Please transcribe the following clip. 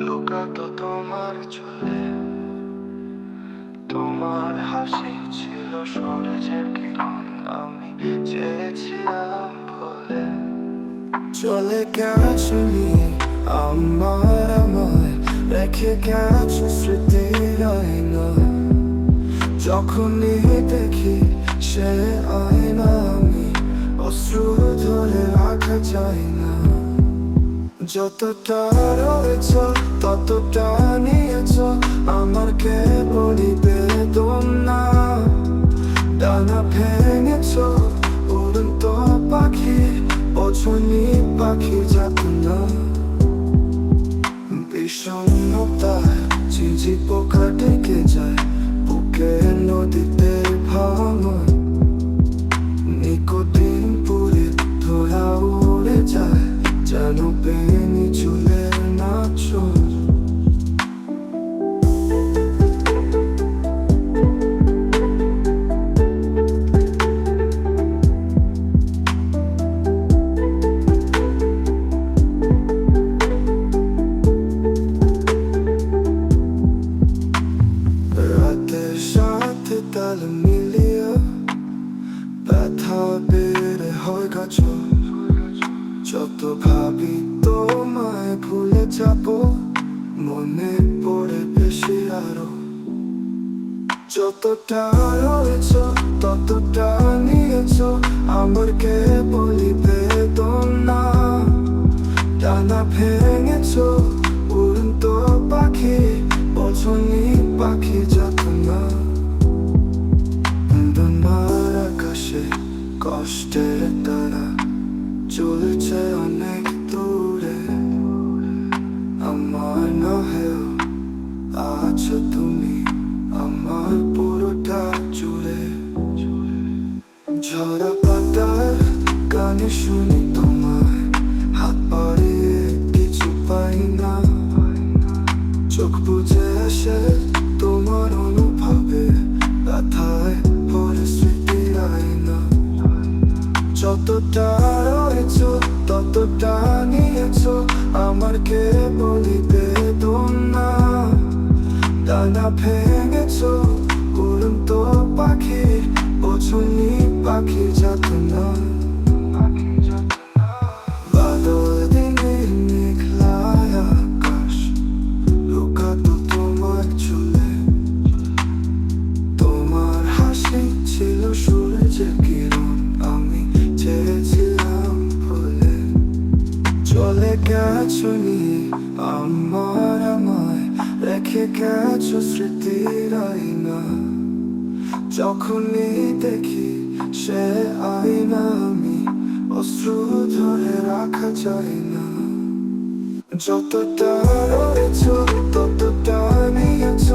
লুকাতো তোমার চলে তোমার হাসি ছিল আমি চেয়েছিলাম বলে চলে আমার আমায় রেখে গেছো স্মৃতির আয়না যখনই দেখি সে আয়না আমি অশ্রু ধরে রাখা যায় না যতটা রয়েছ ততটা নিয়েছ আমার কেবলই বেদনা ডানা ভেঙেছ উড়ন্ত পাখি পছনি পাখি যাত না বিষণ্ণতায় তাল মিলিয়ে ব্যথা বেড়ে হয় গাছ যত ভাবি তোমায় ভুলে যাব মনে পড়ে বেশি আরও যতটা রয়েছ ততটা নিয়েছ আমার কে বলি বেদনা ডানা ভেঙেছ উড়ন্ত পাখি পছনি পাখি যাত না কষ্টের তারা চলছে অনেক দূরে আমার নহেও আছো তুমি আমার পুরোটা জুড়ে ঝরা পাতার গানে শুনি তোমায় হাত বাড়িয়ে কিছু পাই না চোখ বুঝে আসে তোমার অনুভবে যতটা রয়েছ ততটা নিয়েছ, আমার কে বলিতে না দানা ভেঙেছ, উড়ন্ত পাখি পছনি পাখি যাত নিয়ে আমার আমায় রেখে গেছো স্মৃতির আয়না যখনই দেখি সে আয়না আমি অশ্রু ধরে রাখা যায় না যতটা রয়েছ ততটা নিয়েছ